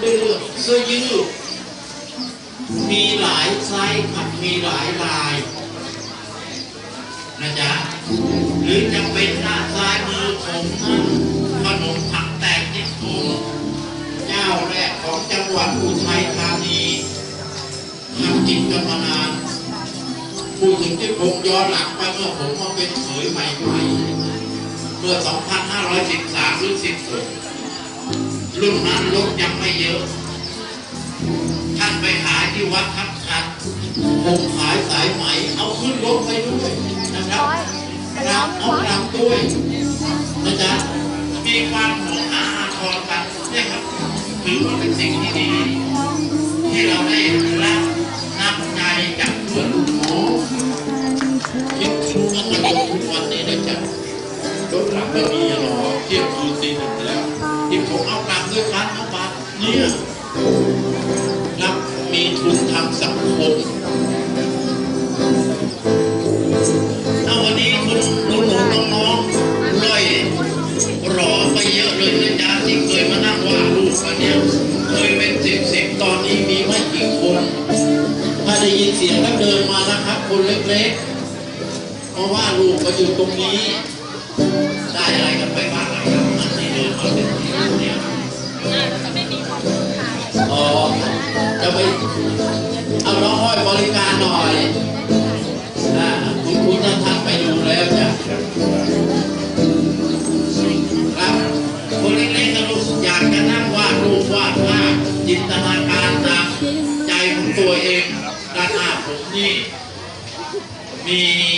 เลือกเสื้อยืดมีหลายไซส์ครับมีหลายลายนะจ๊ะหรือจะเป็นหน้าซ้ายมือผมนั้นขนมผักแตกญี่ปุ่นเจ้าแรกของจังหวัดอุทัยธานีทำกินกันมานานพูดถึงที่ผมย้อนหลังไปเมื่อผมมาเป็นเขยใหม่ๆเมื่อ 2513 หรือ 16 รุ่นนั้นรถยังไม่เยอะ ท่านไปขายที่วัดทับทันผมขายสายไหม เอาขึ้นรถไปด้วยนะครับรับเอารำด้วยนะจ๊ะมีความห่วงอาทรกันเนี่ยครับถือว่าเป็นสิ่งที่ดี ที่เราได้รับน้ำใจจากเพื่อนลูกหมอคิดถึงกันมาจนทุกวันนี้นะจ๊ะรถหลังไม่มีหรอกเที่ยงคืน บัตรเนี่ยรับมีทุนทางสังคมเอาวันนี้คุณหนูน้องๆร่อยรอไปเยอะเลยนะจ๊ะที่เคยมานั่งวาดรูปกันเนี่ยเคยเป็นสิบสิบตอนนี้มีไม่กี่คน ถ้าได้ยินเสียงก็เดินมานะครับคนเล็กๆ เพราะว่าลูกก็อยู่ตรงนี้ มี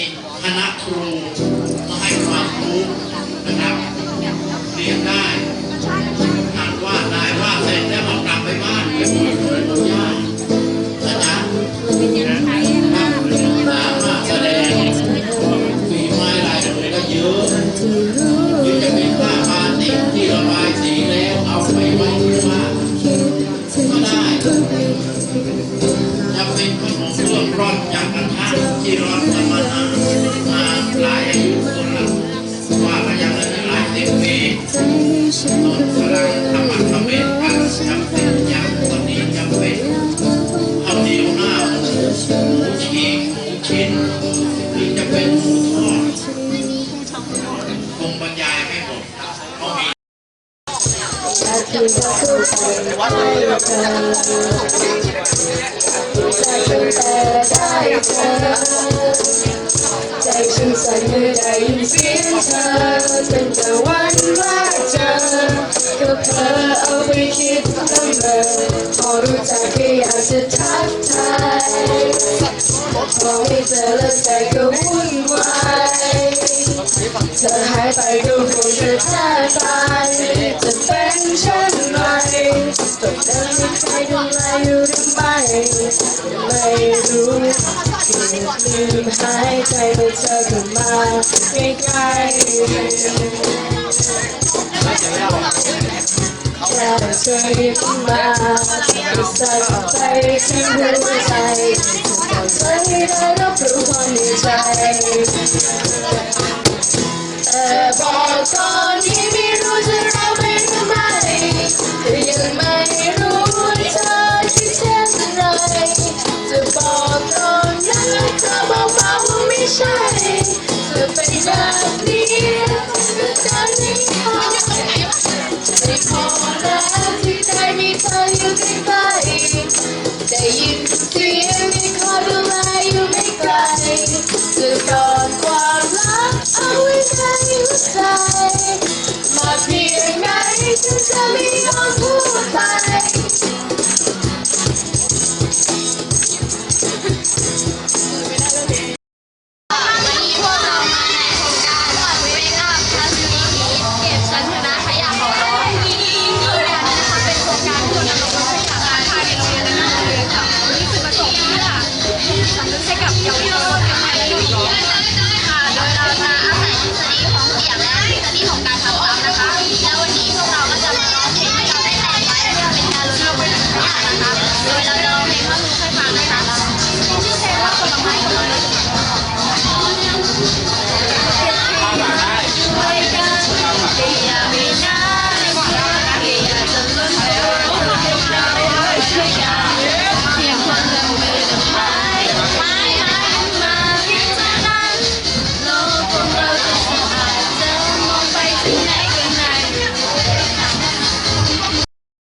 รือจะเป็นหมูทอดคงบรรยายไม่หมดเพราะมีใจฉันสั่นเมื่อได้ยินเสียงเธอเป็นแต่วันแรกเจอก็เธอเอาไปคิดละเมอพอรู้จักก็อยากจะทักทาย พอไม่เจอแล้วใจก็วุ่นวายเธอหายไปก็คงจะแทบตายจะเป็นเช่นไรต้องเดินมีใจดูแลอยู่หรือไม่ไม่รู้ลืมหายใจเมื่อเธอเข้ามาใกล้ๆแค่เธอยิ้มมาก็สั่ใจก็เธอให้ได้รับรู้ความใน ใจแต่